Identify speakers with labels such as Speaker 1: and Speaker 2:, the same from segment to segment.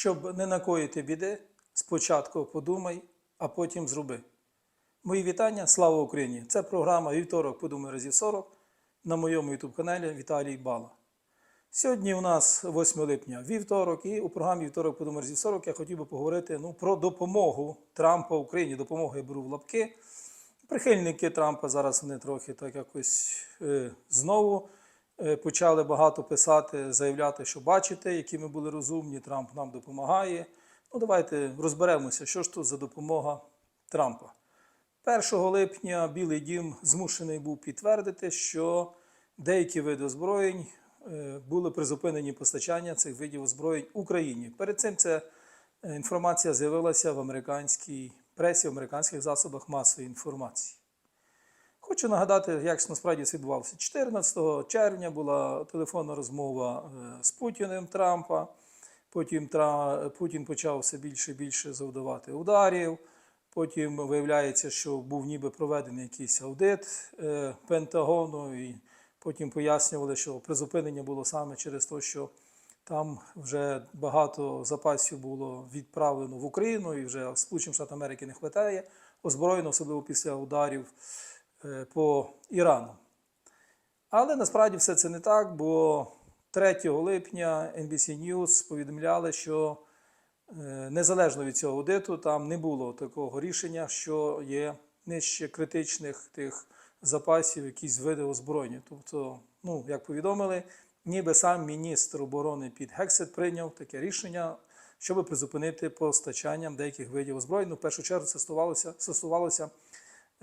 Speaker 1: Щоб не накоїти біди, спочатку подумай, а потім зроби. Мої вітання, слава Україні! Це програма Вівторок подумай разів 40 на моєму youtube каналі Віталій Бала. Сьогодні у нас 8 липня вівторок, і у програмі Вівторок подумай разів 40 я хотів би поговорити ну, про допомогу Трампа Україні. Допомогу я беру в лапки. Прихильники Трампа зараз вони трохи так якось е, знову почали багато писати, заявляти, що бачите, які ми були розумні, Трамп нам допомагає. Ну, давайте розберемося, що ж тут за допомога Трампа. 1 липня Білий дім змушений був підтвердити, що деякі види озброєнь е, були призупинені постачання цих видів озброєнь Україні. Перед цим ця е, інформація з'явилася в американській пресі, в американських засобах масової інформації. Хочу нагадати, як насправді це відбувалося. 14 червня була телефонна розмова е, з Путіним Трампа. Потім Путін почав все більше і більше завдавати ударів. Потім виявляється, що був ніби проведений якийсь аудит е, Пентагону, і потім пояснювали, що призупинення було саме через те, що там вже багато запасів було відправлено в Україну, і вже Сполученим Штатам Америки не вистачає озброєно, особливо після ударів по Ірану. Але насправді все це не так, бо 3 липня NBC News повідомляли, що е, незалежно від цього аудиту, там не було такого рішення, що є нижче критичних тих запасів, якісь види озброєння. Тобто, ну, як повідомили, ніби сам міністр оборони Піт Гексет прийняв таке рішення, щоб призупинити постачання деяких видів озброєнь. Ну, в першу чергу це стосувалося, стосувалося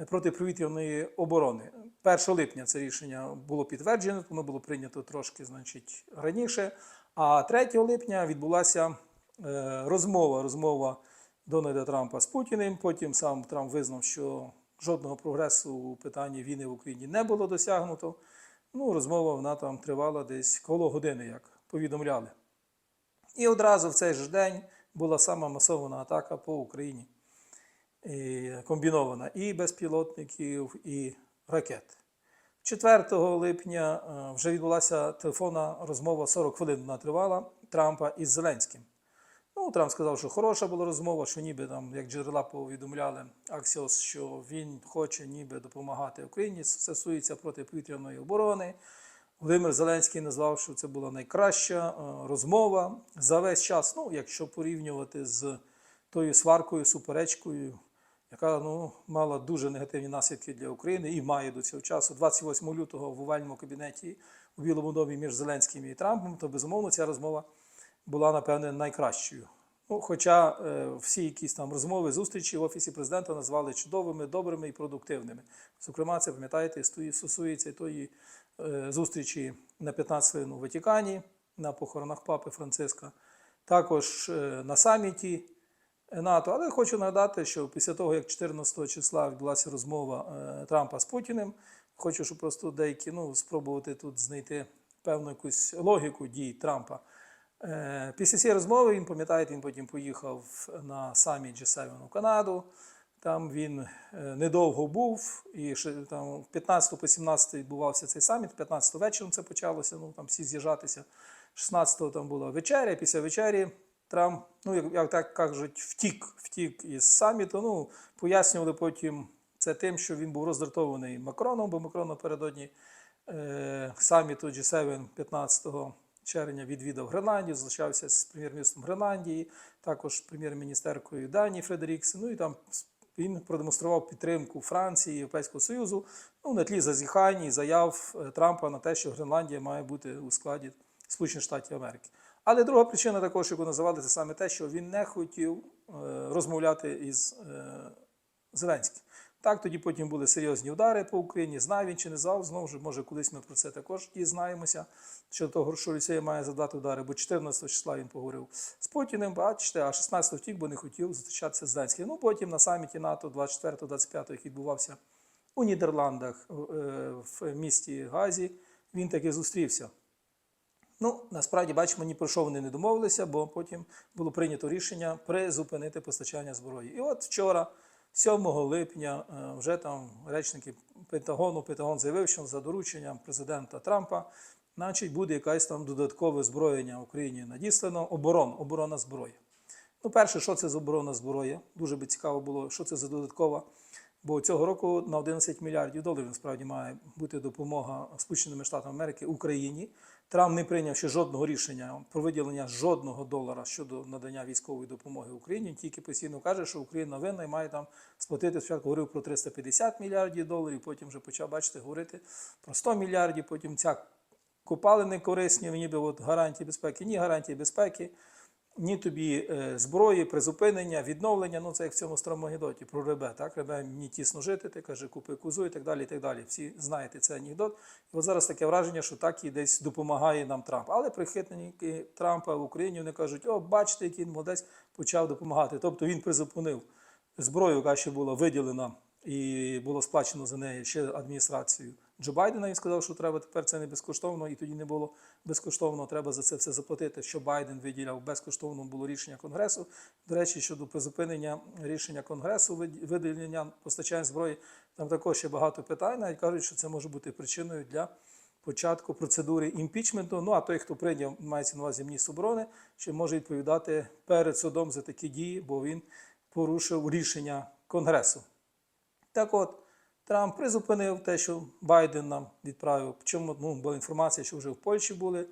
Speaker 1: протиповітряної оборони. 1 липня це рішення було підтверджено, воно було прийнято трошки значить, раніше. А 3 липня відбулася е, розмова, розмова Дональда Трампа з Путіним. Потім сам Трамп визнав, що жодного прогресу у питанні війни в Україні не було досягнуто. Ну, розмова вона там тривала десь коло години, як повідомляли. І одразу в цей же день була сама масована атака по Україні і комбінована і безпілотників, і ракет. 4 липня е, вже відбулася телефонна розмова 40 хвилин вона тривала Трампа із Зеленським. Ну, Трамп сказав, що хороша була розмова, що ніби там, як джерела повідомляли Аксіос, що він хоче ніби допомагати Україні, стосується протиповітряної оборони. Володимир Зеленський назвав, що це була найкраща е, розмова за весь час. Ну, якщо порівнювати з тою сваркою, суперечкою, яка ну, мала дуже негативні наслідки для України і має до цього часу. 28 лютого в овальному кабінеті у Білому домі між Зеленським і Трампом, то безумовно ця розмова була, напевне, найкращою. Ну, хоча е, всі якісь там розмови, зустрічі в Офісі президента назвали чудовими, добрими і продуктивними. Зокрема, це пам'ятаєте, стосується тої е, зустрічі на 15 хвилин у Ватикані, на похоронах папи Франциска, також е, на саміті НАТО. Але хочу нагадати, що після того, як 14 числа відбулася розмова е, Трампа з Путіним, хочу, щоб просто деякі ну, спробувати тут знайти певну якусь логіку дій Трампа. Е, Після цієї розмови він пам'ятаєте, він потім поїхав на саміт G7 у Канаду. Там він е, недовго був, і там 15 по 17 відбувався цей саміт. 15 вечором це почалося. Ну там всі з'їжджатися. 16-го там була вечеря. Після вечері Трамп, ну як, як так кажуть, втік, втік із саміту. Ну пояснювали потім це тим, що він був роздратований Макроном, бо Макрон напередодні е, саміту G7 15 червня відвідав Гренландію, залишався з прем'єр-міністром Гренландії, також прем'єр-міністеркою Данії Фредеріксен. Ну і там він продемонстрував підтримку Франції, Європейського Союзу ну, на тлі зазіхань і заяв е, Трампа на те, що Гренландія має бути у складі Сполучених Штатів Америки. Але друга причина також, яку називали, це саме те, що він не хотів е, розмовляти із е, Зеленським. Так, тоді потім були серйозні удари по Україні. Знав він чи не знав, знову ж, може, колись ми про це також дізнаємося. Щодо того, що Росія має задати удари, бо 14 числа він поговорив з Путіним, бачите, а 16 втік, бо не хотів зустрічатися з Зеленським. Ну, потім на саміті НАТО 24-25, який відбувався у Нідерландах е, в місті Газі, він таки зустрівся. Ну, насправді, бачимо, ні про що вони не домовилися, бо потім було прийнято рішення призупинити постачання зброї. І от вчора, 7 липня, е, вже там речники Пентагону, Пентагон заявив, що за дорученням президента Трампа, значить, буде якесь там додаткове зброєння Україні надіслано, оборон, оборона зброї. Ну, перше, що це за оборонна зброя? Дуже би цікаво було, що це за додаткова. Бо цього року на 11 мільярдів доларів насправді має бути допомога Сполученими Штатами Америки Україні. Трамп не прийняв ще жодного рішення про виділення жодного долара щодо надання військової допомоги Україні. Тільки постійно каже, що Україна винна і має там сплатити. Спочатку говорив про 350 мільярдів доларів, потім вже почав бачите говорити про 100 мільярдів. Потім ця копалини корисні, ніби от гарантії безпеки, ні гарантії безпеки, ні тобі е, зброї, призупинення, відновлення. Ну це як в цьому старому анекдоті про ребе. Так, ребе мені тісно жити, ти каже, купи кузу і так далі. і так далі. Всі знаєте цей анекдот. І от зараз таке враження, що так і десь допомагає нам Трамп. Але прихитники Трампа в Україні вони кажуть, о, бачите, який молодець почав допомагати. Тобто він призупинив зброю, яка ще була виділена і було сплачено за неї ще адміністрацією Джо Байдена. Він сказав, що треба тепер це не безкоштовно, і тоді не було безкоштовно. Треба за це все заплатити. Що Байден виділяв безкоштовно було рішення Конгресу. До речі, щодо призупинення рішення Конгресу, вид- виділення постачання зброї, там також ще багато питань. Навіть кажуть, що це може бути причиною для. Початку процедури імпічменту. Ну а той, хто прийняв, мається на увазі міністр оборони, ще може відповідати перед судом за такі дії, бо він порушив рішення Конгресу. Так от, Трамп призупинив те, що Байден нам відправив. Чому ну, була інформація, що вже в Польщі були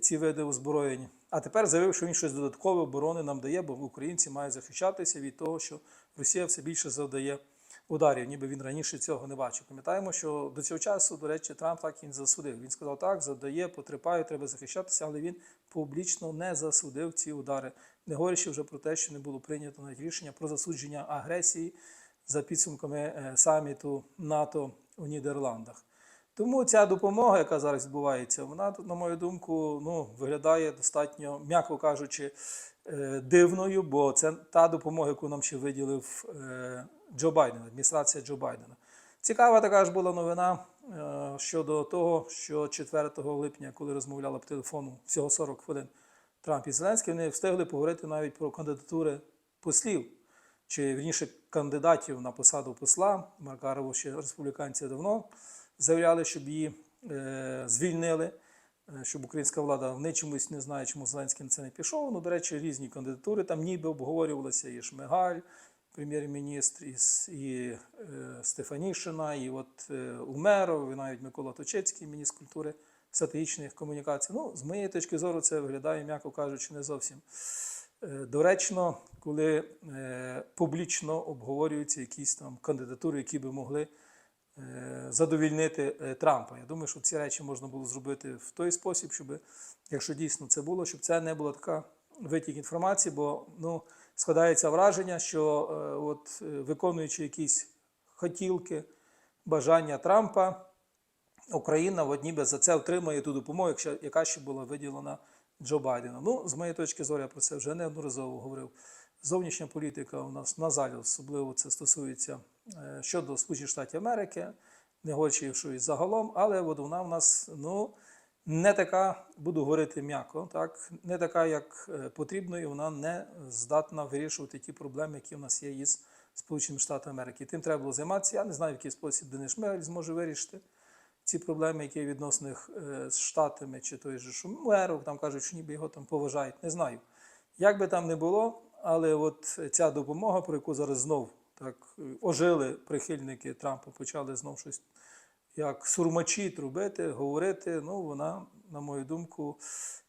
Speaker 1: ці види озброєння. А тепер заявив, що він щось додаткове оборони нам дає, бо українці мають захищатися від того, що Росія все більше завдає ударів, ніби він раніше цього не бачив. Пам'ятаємо, що до цього часу, до речі, Трамп так і не засудив. Він сказав, так, завдає, потерпає, треба захищатися, але він публічно не засудив ці удари, не говорячи вже про те, що не було прийнято навіть рішення про засудження агресії за підсумками е, саміту НАТО у Нідерландах. Тому ця допомога, яка зараз відбувається, вона на мою думку, ну, виглядає достатньо, м'яко кажучи, е, дивною, бо це та допомога, яку нам ще виділив е, Джо Байден, адміністрація Джо Байдена. Цікава така ж була новина щодо того, що 4 липня, коли розмовляла по телефону всього 40 хвилин Трамп і Зеленський, вони встигли поговорити навіть про кандидатури послів, чи вірніше кандидатів на посаду посла. Маркарову ще республіканці давно заявляли, щоб її е, звільнили, е, щоб українська влада вони чомусь не знає, чому Зеленський на це не пішов. Ну, до речі, різні кандидатури там ніби обговорювалися і Шмигаль, прем'єр-міністр, і, і е, Стефанішина, і от е, Умеров, і навіть Микола Точецький, міністр культури стратегічних комунікацій. Ну, з моєї точки зору, це виглядає, м'яко кажучи, не зовсім доречно, коли е, публічно обговорюються якісь там кандидатури, які би могли е, задовільнити е, Трампа. Я думаю, що ці речі можна було зробити в той спосіб, щоб, якщо дійсно це було, щоб це не була така витік інформації, бо ну, складається враження, що е, от, е, виконуючи якісь хотілки, бажання Трампа, Україна от ніби за це отримає ту допомогу, яка ще була виділена Джо Байдену. Ну, з моєї точки зору, я про це вже неодноразово говорив. Зовнішня політика у нас на жаль, особливо це стосується е, щодо Сполучених Штатів Америки, не і загалом, але вона в нас ну, не така, буду говорити м'яко, так, не така, як е, потрібно, і вона не здатна вирішувати ті проблеми, які в нас є із Сполученими Штатами Америки. Тим треба було займатися. Я не знаю, в який спосіб Денис Шмигаль зможе вирішити ці проблеми, які є в е, з Штатами, чи той же Шумеру, там кажуть, що ніби його там поважають. Не знаю. Як би там не було, але от ця допомога, про яку зараз знов так е, ожили прихильники Трампа, почали знов щось як сурмачі трубити, говорити, ну вона, на мою думку,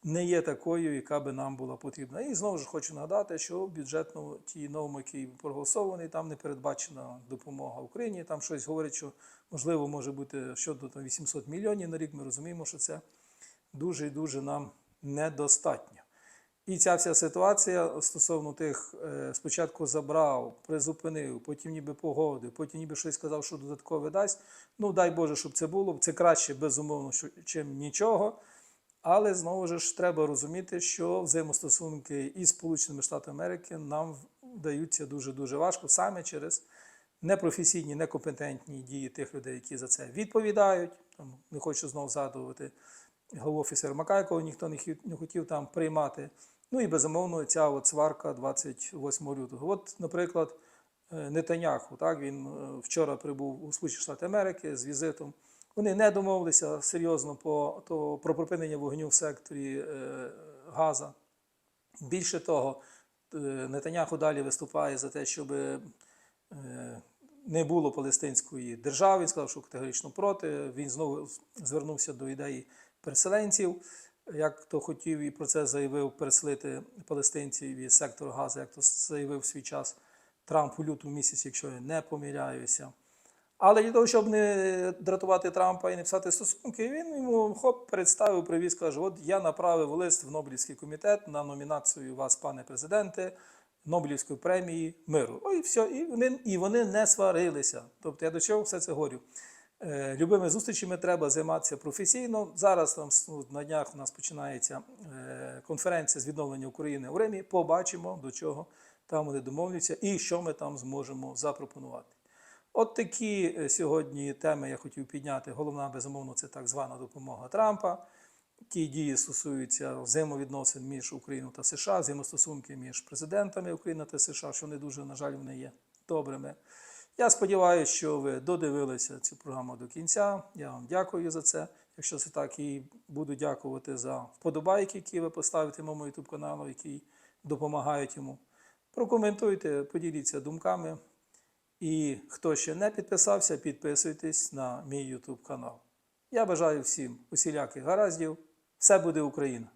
Speaker 1: не є такою, яка би нам була потрібна. І знову ж хочу нагадати, що в бюджетному ті новому, який проголосований, там не передбачена допомога Україні. Там щось говорять, що можливо може бути щодо там, 800 мільйонів на рік. Ми розуміємо, що це дуже і дуже нам недостатньо. І ця вся ситуація стосовно тих, е, спочатку забрав, призупинив, потім ніби погодив, потім ніби щось сказав, що додаткове дасть. Ну, дай Боже, щоб це було. Це краще, безумовно, чим нічого. Але знову ж треба розуміти, що взаємостосунки із Сполученими Штатами Америки нам вдаються дуже-дуже важко саме через непрофесійні, некомпетентні дії тих людей, які за це відповідають. Там, не хочу знову згадувати голову офісера Мака, якого ніхто не хотів там приймати. Ну і безумовно ця от сварка 28 лютого. От, наприклад, е, Нетаняху, так, він е, вчора прибув у Сполучені Штати Америки з візитом. Вони не домовилися серйозно по, то, про припинення вогню в секторі е, Газа. Більше того, е, Нетаняху далі виступає за те, щоб е, не було палестинської держави. Він сказав, що категорично проти. Він знову звернувся до ідеї переселенців, як то хотів і про це заявив переселити палестинців із сектору Гази, як то заявив в свій час Трамп у лютому місяці, якщо я не помиляюся. Але для того, щоб не дратувати Трампа і не писати стосунки, він йому хоп представив, привіз, каже: От я направив лист в Нобелівський комітет на номінацію вас, пане президенте, Нобелівської премії миру. Ой, все, і вони, і вони не сварилися. Тобто я до чого все це говорю. Е, Любими зустрічами треба займатися професійно. Зараз там ну, на днях у нас починається е, конференція з відновлення України у Римі. Побачимо, до чого там вони домовляться і що ми там зможемо запропонувати. От такі е, сьогодні теми я хотів підняти. Головна, безумовно, це так звана допомога Трампа. Ті дії стосуються взаємовідносин між Україною та США, взаємостосунки між президентами України та США, що не дуже, на жаль, вони є добрими. Я сподіваюся, що ви додивилися цю програму до кінця. Я вам дякую за це. Якщо це так, і буду дякувати за вподобайки, які ви поставите моєму YouTube каналу, які допомагають йому. Прокоментуйте, поділіться думками. І хто ще не підписався, підписуйтесь на мій YouTube канал. Я бажаю всім усіляких гараздів. Все буде Україна!